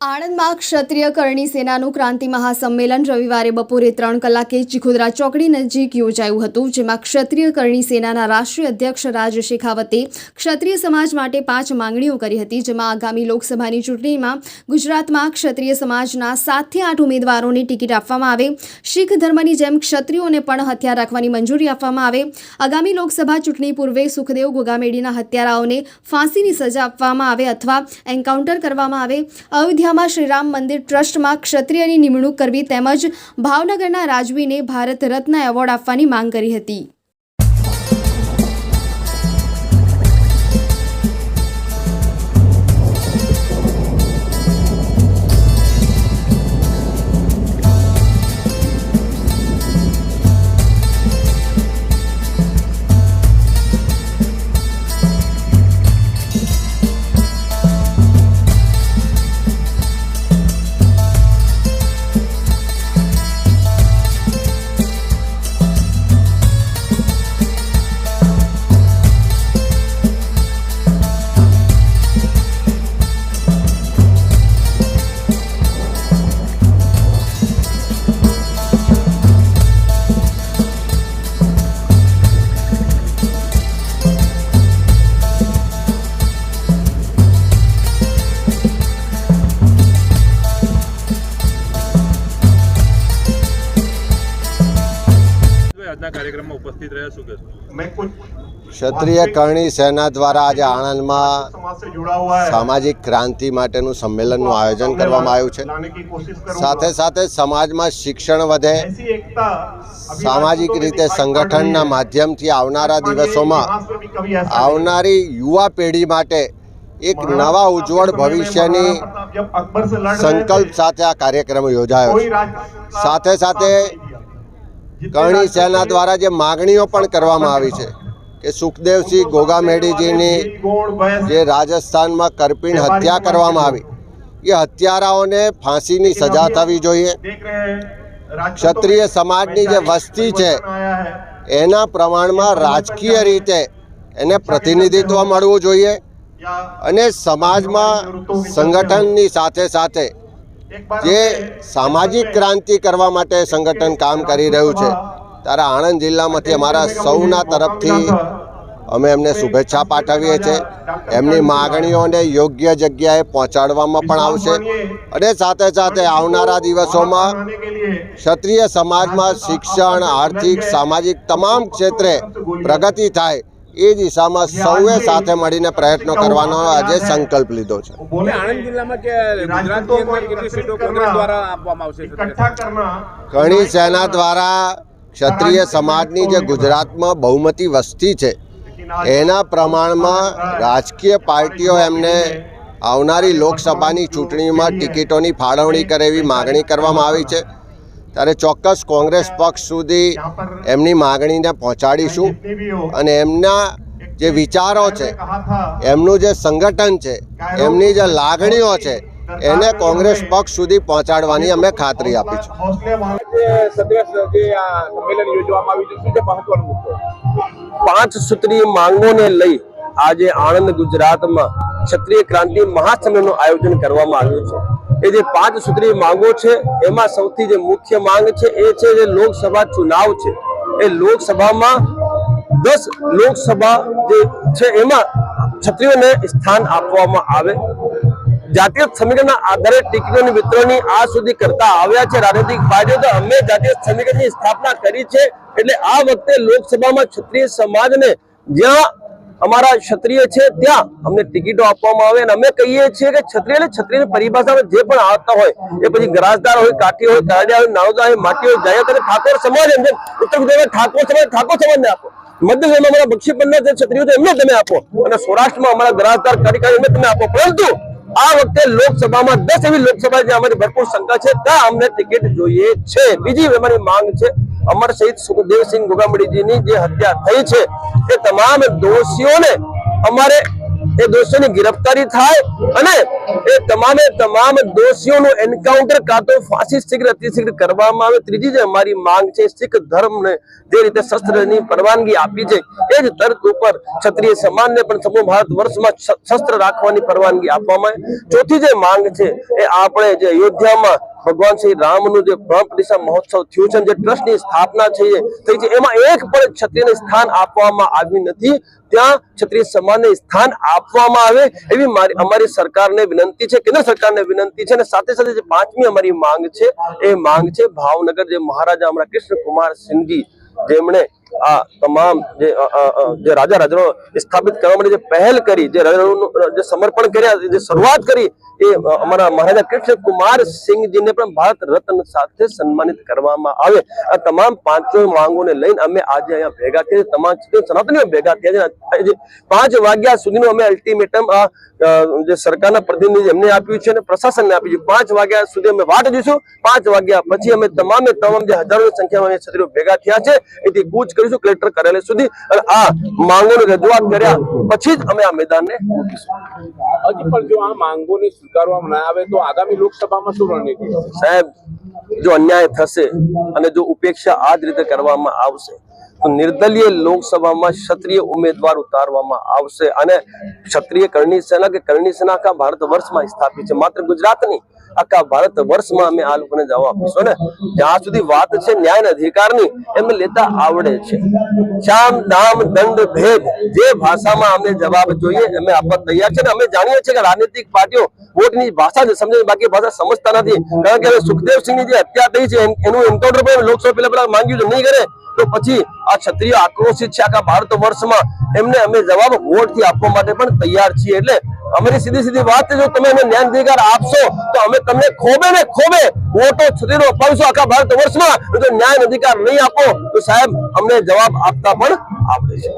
આણંદમાં ક્ષત્રિય કરણી સેનાનું ક્રાંતિ મહાસંમેલન રવિવારે બપોરે ત્રણ કલાકે ચિખોદરા ચોકડી નજીક યોજાયું હતું, જેમાં ક્ષત્રિય કરણી સેનાના રાષ્ટ્રીય અધ્યક્ષ રાજ શેખાવતે ક્ષત્રિય સમાજ માટે પાંચ માંગણીઓ કરી હતી, જેમાં આગામી લોકસભાની ચૂંટણીમાં ગુજરાતમાં ક્ષત્રિય સમાજના સાતથી આઠ ઉમેદવારોને ટિકિટ આપવામાં આવે, શીખ ધર્મની જેમ ક્ષત્રિયોને પણ હથિયાર રાખવાની મંજૂરી આપવામાં આવે. આગામી લોકસભા ચૂંટણી પૂર્વે સુખદેવ ગોગામેડીના હત્યારાઓને ફાંસીની સજા આપવામાં આવે અથવા એન્કાઉન્ટર કરવામાં આવે. અયોધ્યામાં શ્રીરામ મંદિર ટ્રસ્ટમાં ક્ષત્રિયની નિમણૂક કરવી તેમજ ભાવનગરના રાજવીને ભારત રત્ન એવોર્ડ આપવાની માંગ કરી હતી. કાર્યક્રમમાં ઉપસ્થિત રહ્યા શું કહેશો? ક્ષત્રિય કરણી સેના દ્વારા આજે આણંદમાં સામાજિક ક્રાંતિ માટેનું સંમેલનનું આયોજન કરવામાં આવ્યું છે. સાથે સાથે સમાજમાં શિક્ષણ વધે સામાજિક રીતે સંગઠનના માધ્યમથી આવનારા દિવસોમાં આવનારી યુવા પેઢી માટે એક નવા ઉજ્જવળ ભવિષ્યની સંકલ્પ સાથે આ કાર્યક્રમ યોજાયો છે. સાથે સાથે કરણી સેના દ્વારા જે માગણીઓ પણ કરવામાં આવી છે કે સુખદેવસિંહ ગોગામેડીજીની જે રાજસ્થાનમાં કરપીણ હત્યા કરવામાં આવી એ હત્યારાઓને ફાંસીની સજા થવી જોઈએ. ક્ષત્રિય સમાજની જે વસ્તી છે એના પ્રમાણમાં રાજકીય રીતે એને પ્રતિનિધિત્વ મળવું જોઈએ અને સમાજમાં સંગઠનની સાથે સાથે જે સામાજિક ક્રાંતિ કરવા માટે સંગઠન કામ કરી રહ્યું છે. ત્યારે આણંદ જિલ્લામાંથી અમારા સૌના તરફથી અમે એમને શુભેચ્છા પાઠવીએ છીએ. એમની માગણીઓને યોગ્ય જગ્યાએ પહોંચાડવામાં પણ આવશે. અને સાથે સાથે આવનારા દિવસોમાં ક્ષત્રિય સમાજમાં શિક્ષણ આર્થિક સામાજિક તમામ ક્ષેત્રે પ્રગતિ થાય. એ દિશામાં સૌએ સાથે મળીને પ્રયત્નો કરવાનો આજે સંકલ્પ લીધો છે. ઘણી સેના દ્વારા ક્ષત્રિય સમાજની જે ગુજરાતમાં બહુમતી વસ્તી છે એના પ્રમાણમાં રાજકીય પાર્ટીઓ એમને આવનારી લોકસભાની ચૂંટણીમાં ટિકિટોની ફાળવણી કરે એવી માગણી કરવામાં આવી છે. ત્યારે ચોક્કસ કોંગ્રેસ પક્ષ સુધી એમની માગણીને પહોંચાડીશું અને એમના જે વિચારો છે, એમનું જે સંગઠન છે, એમની જે લાગણીઓ છે, એને કોંગ્રેસ પક્ષ સુધી પહોંચાડવાની અમે ખાતરી આપી છે પાંચ સૂત્રીય માંગોને લઈ આજે આણંદ ગુજરાતમાં ક્ષત્રિય ક્રાંતિ મહાસંમેલનનું આયોજન કરવામાં આવ્યું છે. એ જે પાંચ સૂત્રીય માંગો છે, એમાં સૌથી જે મુખ્ય માંગ છે એ છે જે લોકસભા ચુનાવ છે. એ લોકસભામાં દસ લોકસભા જે છે એમાં ક્ષત્રિયોને સ્થાન આપવામાં આવે. જાતીય સમીકરણના આધારે ટિકિટોની વિતરણની આ સુધી કરતા આવ્યા છે રાજનૈતિક પાર્ટીઓ તો અમે જાતીય સમીકરણની સ્થાપના કરી છે. એટલે આ વખતે લોકસભામાં ક્ષત્રિય સમાજને જ્યાં અમારા ક્ષત્રિય છે, ત્યાં અમને ટિકિટો આપવામાં આવે અને અમે કહીએ છીએ કે ક્ષત્રિય એટલે ક્ષત્રિયની પરિભાષામાં જે પણ આવતા હોય, એ પછી ગરાજદાર હોય, કાઠી હોય કારડિયા હોય નાવદા હોય, માટી હોય જાયત અને ઠાકોર સમાજ એમ ઉત્તર ગુજરાતમાં ઠાકોર સમાજ, ઠાકોર સમાજને આપો. મધ્ય ગુજરાતમાં અમારા બક્ષી પંડના જે ક્ષત્રિયો છે, એમને તમે આપો. અને સૌરાષ્ટ્રમાં અમારા ગરાજદાર કાર્યકારી એમને તમે આપો. પરંતુ આ વખતે લોકસભામાં દસ એવી લોકસભા જે અમારી ભરપૂર શંકા છે, ત્યાં અમને ટિકિટ જોઈએ છે. બીજી અમારી માંગ છે અમર શહીદ સુખદેવસિંહ ગોગામડીજીની જે હત્યા થઈ છે એ તમામ દોષીઓને અમારે એ દોષીઓની ગિરફતારી થાય અને એ તમામે તમામ દોષીઓનું એન્કાઉન્ટર કાં તો ફાંસી શીઘ્ર અતિશીઘ્ર કરવામાં આવે. ત્રીજી જે અમારી માંગ છે, શીખ ધર્મને જે રીતે શસ્ત્રની પરવાનગી આપી છે, એ જ તર્ક ઉપર ક્ષત્રિય સમાજને પણ સમૂહ ભારત વર્ષમાં શસ્ત્ર રાખવાની પરવાનગી આપવામાં આવે. ચોથી જે માંગ છે, એ આપણે જે અયોધ્યામાં ભગવાન શ્રી રામનું જે બ્રહ્મ પ્રતિષ્ઠા મહોત્સવ થયું છે જે ટ્રસ્ટની સ્થાપના છે થઈ છે, એમાં એક પણ ક્ષત્રિયને સ્થાન આપવામાં આવ્યું નથી. ત્યાં ક્ષત્રિય સમાજને સ્થાન આપવામાં આવે એવી મારી, અમારી સરકારને વિનંતી છે, કેન્દ્ર સરકારને વિનંતી છે અને સાથે સાથે જે પાંચમી અમારી માંગ છે, એ માંગ છે ભાવનગર જે મહારાજા હમણાં કૃષ્ણ કુમાર સિંહજી, જેમણે આ તમામ જે રાજા રાજાઓ સ્થાપિત કરવા માટે જે પહેલ કરી, જે જે સમર્પણ કર્યા, જે શરૂઆત કરી, એ અમારા મહારાજા કૃષ્ણ કુમાર સિંહજીને પણ ભારત રત્ન સાથે સન્માનિત કરવામાં આવે. આ તમામ પાંચો માંગોને લઈને અમે આજે અહીંયા ભેગા થયા તમામ સનાતનીઓ ભેગા થયા છે. પાંચ વાગ્યા સુધીનું અમે અલ્ટિમેટમ આ જે સરકારના પ્રતિનિધિ એમને આપ્યું છે અને પ્રશાસનને આપ્યું છે. પાંચ વાગ્યા સુધી અમે વાટ જોઈશું. પાંચ વાગ્યા પછી અમે તમામે તમામ જે હજારો સંખ્યામાં ક્ષત્રિયો ભેગા થયા છે. એથી કૂચ કરીશું કલેક્ટર કાર્યાલય સુધી. અને આ માંગોની રજૂઆત કર્યા પછી જ અમે આ મેદાનને હજી પણ જો આ માંગોને સ્વીકારવામાં ના આવે તો આગામી લોકસભામાં શું રણનીતિ સાહેબ જો અન્યાય થશે અને જો ઉપેક્ષા આ જ રીતે કરવામાં આવશે તો નિર્દલીય લોકસભામાં ક્ષત્રિય ઉમેદવાર ઉતારવામાં આવશે અને ક્ષત્રિય કરણી સેના કે કરણી સેના આખા ભારત વર્ષમાં સ્થાપિત છે. માત્ર ગુજરાતની આખા ભારત વર્ષમાં અમે આ લોકોને જવાબ આપીશું ને? જ્યાં સુધી વાત છે ન્યાય અધિકારની, એમને લેતા આવડે છે. શામ દામ, દંડ, ભેદ, જે ભાષામાં અમને જવાબ જોઈએ, અમે આપવા તૈયાર છે ને અમે જાણીએ છીએ કે રાજનીતિક પાર્ટીઓ વોટની ભાષા જ સમજે બાકી ભાષા સમજતા નથી. કારણ કે સુખદેવસિંહની જે હત્યા થઈ છે, એનું એન્કાઉન્ટર પણ લોકસભા પહેલા પેલા માંગ્યું નહીં કરે, તો પછી આ ક્ષત્રિય આક્રોશિત છે આખા ભારત વર્ષમાં. એમને અમે જવાબ વોટથી આપવા માટે પણ તૈયાર છીએ, એટલે અમારી સીધી સીધી વાત જો તમે અમને ન્યાય અધિકાર આપશો, તો અમે તમને ખોબે ને ખોબે વોટો છત્રીનો અપાવીશું આખા ભારત વર્ષમાં. જો ન્યાય અધિકાર નહીં આપો, તો સાહેબ, અમને જવાબ આપતા પણ આવડે છે.